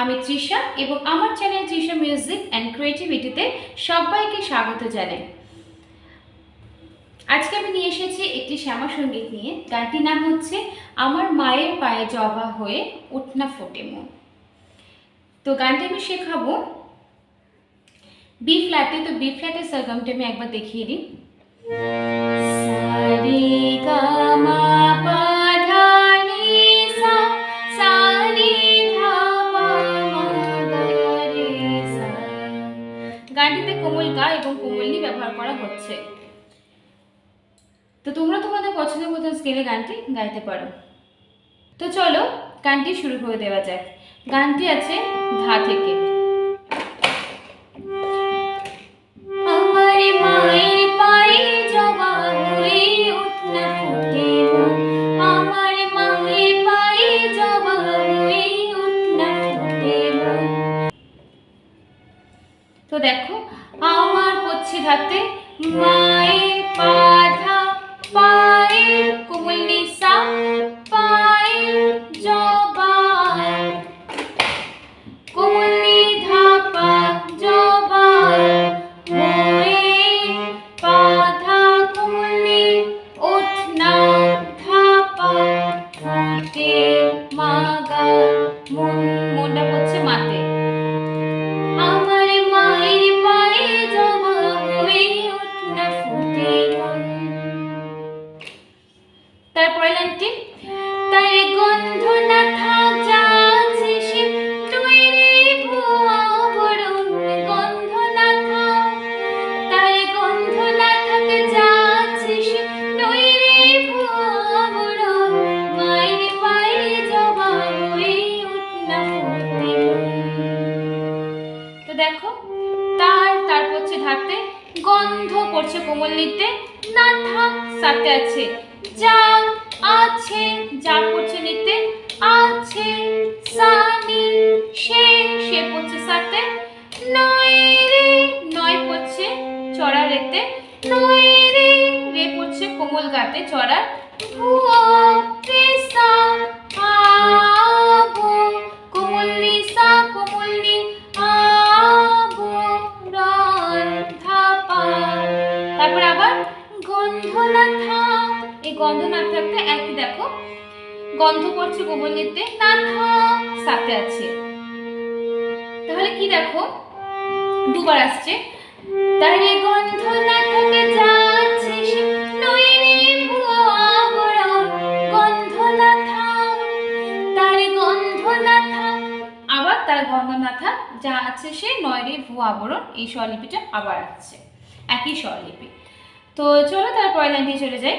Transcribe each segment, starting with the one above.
আমি তৃষা এবং আমার চ্যানেল তৃষা মিউজিক অ্যান্ড ক্রিয়েটিভিটিতে সবাইকে স্বাগত জানাই। আজকে আমি নিয়ে এসেছি একটি শ্যামা সংগীত নিয়ে। গানটির নাম হচ্ছে আমার মায়ের পায়ে জবা হয়ে উঠনা ফোটে মন। তো গানটি আমি শেখাবো। বি ফ্ল্যাটে তো বি ফ্ল্যাটের সারগামটা আমি একবার দেখিয়ে দিই। স্কেলে গানটি গাইতে পারো। তো চলো গানটি শুরু করে দেওয়া যাক। গানটি আছে ধা থেকে। তারপর হচ্ছে গন্ধ পড়ছে কোমল নিতে না থাক সাথে আছে যা আছে, যা পড়ছে নিতে, আছে, সানি, সে সে পড়ছে সাথে, নয় রে, নয় পড়ছে চড়া রেতে নয় রে রে পড়ছে কোমল গাতে চড়া ভুয়া, পেশা আবো গন্ধ না থাকতে একই দেখো। গন্ধ করছে নিতে, না সাথে আছে। তাহলে কি দেখো? দুবার আসছে। তারে গন্ধ না থাকে যাচ্ছে আবার তার গন্ধ না থাক যা আছে সে নয়রে ভুয়া আবরণ। এই স্বরলিপিটা আবার আসছে। একই স্বরলিপি। তো চলো তার তারপর লাইনটি চলে যাই।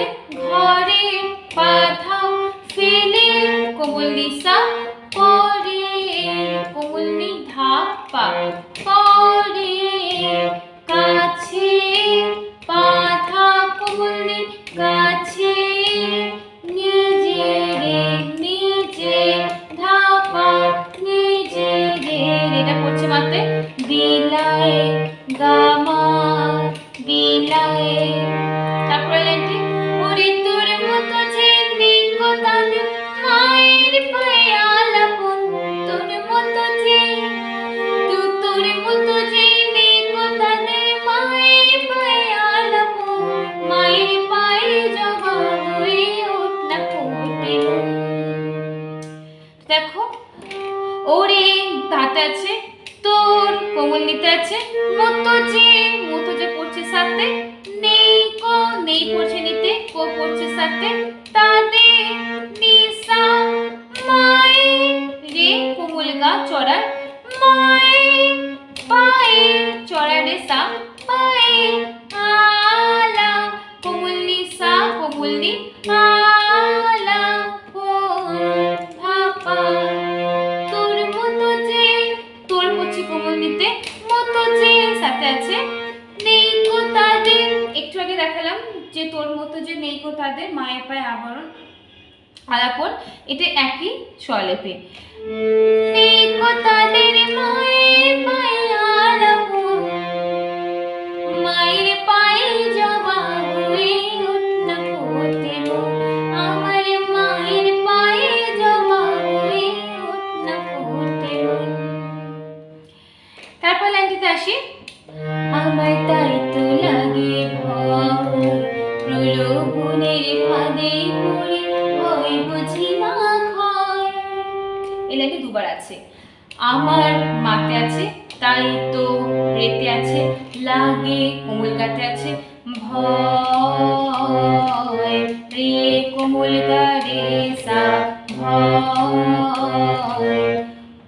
পড়ছে দাঁত আছে, তোর কোমল নিতে আছে। মতো যে মতো যে পড়ছে সাথে, নেই কো, নেই পড়ছে নিতে, কো পড়ছে সাথে আলাপন এটা একই স্বলেপে কথা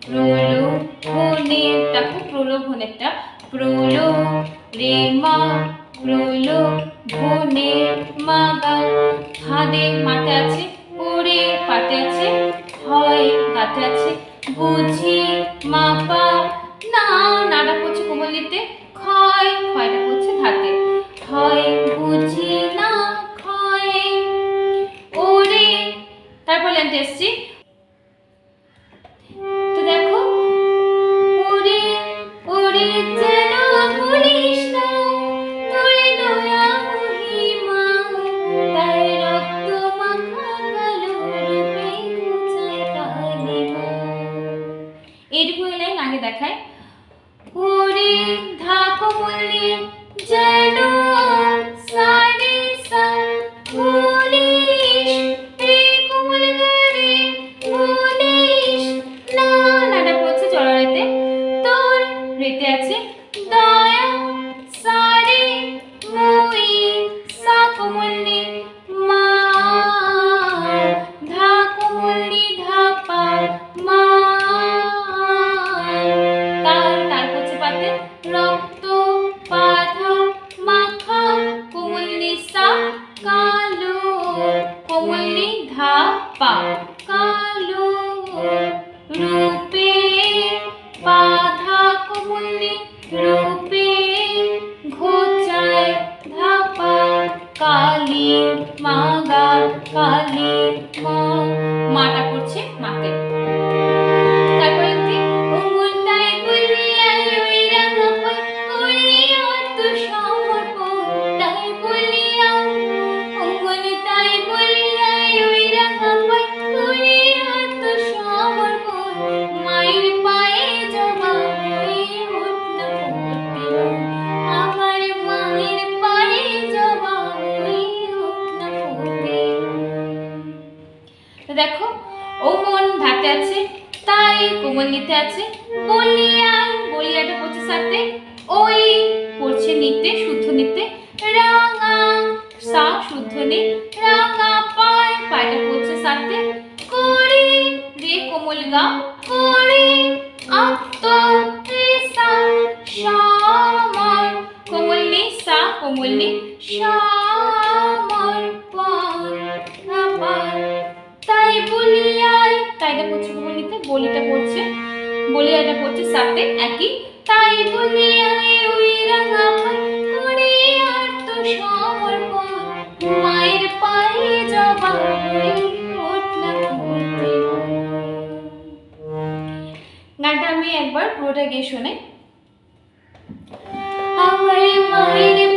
প্রলোভনে দেখো প্রলোভনেরটা। প্রলো রে মা প্রলো ভনে মা গা। ফাঁদে মাতে আছে, পড়ে পাতে আছে, হয় গাতে আছে। বুঝি মাপা এইটুকু এই লাইন আগে দেখায় ওরে ধাকুলি যেন আছে? বলিয়ায় বলিয়াটা পড়ছে সাথে ওই পড়ছে নিতে শুদ্ধ নিতে রাঙা, সা শুদ্ধ নেই রাঙা পায়, পায়টা পড়ছে সাথে করি রে কোমল গা, করি আত্ম রে সা শামার কোমল নেই সা, কোমল নেই শামার পর তাই বলিয়ায় তাইটা পড়ছে কোমল নিতে বলিটা পড়ছে বলে এটা পড়ছে সাথে একই। তাই বলে আয় ওই রাঙা করে আর তো সমর্পণ মায়ের পায়ে জবা গানটা আমি একবার পুরোটা গিয়ে শুনে। আমার মায়ের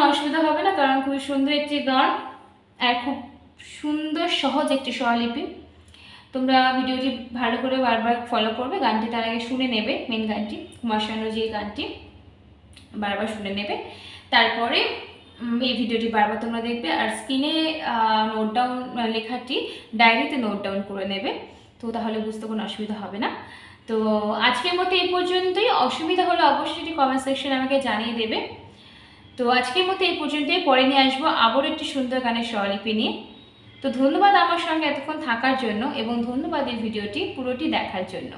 তাদের কারণ খুবই সুন্দর একটি গান আর খুব সুন্দর, সহজ একটি স্বরলিপি। তোমরা ভিডিওটি ভালো করে বারবার ফলো করবে, গানটি তার আগে শুনে নেবে মেন গানটি কুমার শানু যে গানটি বারবার শুনে নেবে। তারপরে এই ভিডিওটি বারবার তোমরা দেখবে, আর স্ক্রিনে নোট ডাউন লেখাটি ডায়েরিতে নোট ডাউন করে নেবে, তো তাহলে বুঝতে কোনো অসুবিধা হবে না। তো আজকের মতো এই পর্যন্তই, অসুবিধা হলে অবশ্যই কমেন্ট সেকশনে আমাকে জানিয়ে দেবে। তো আজকের মতো এই পর্যন্তই। পরে নিয়ে আসব আবার একটি সুন্দর গানের স্বরলিপি নিয়ে। তো ধন্যবাদ আমার সঙ্গে এতক্ষণ থাকার জন্য এবং ধন্যবাদ এই ভিডিওটি পুরোটি দেখার জন্য।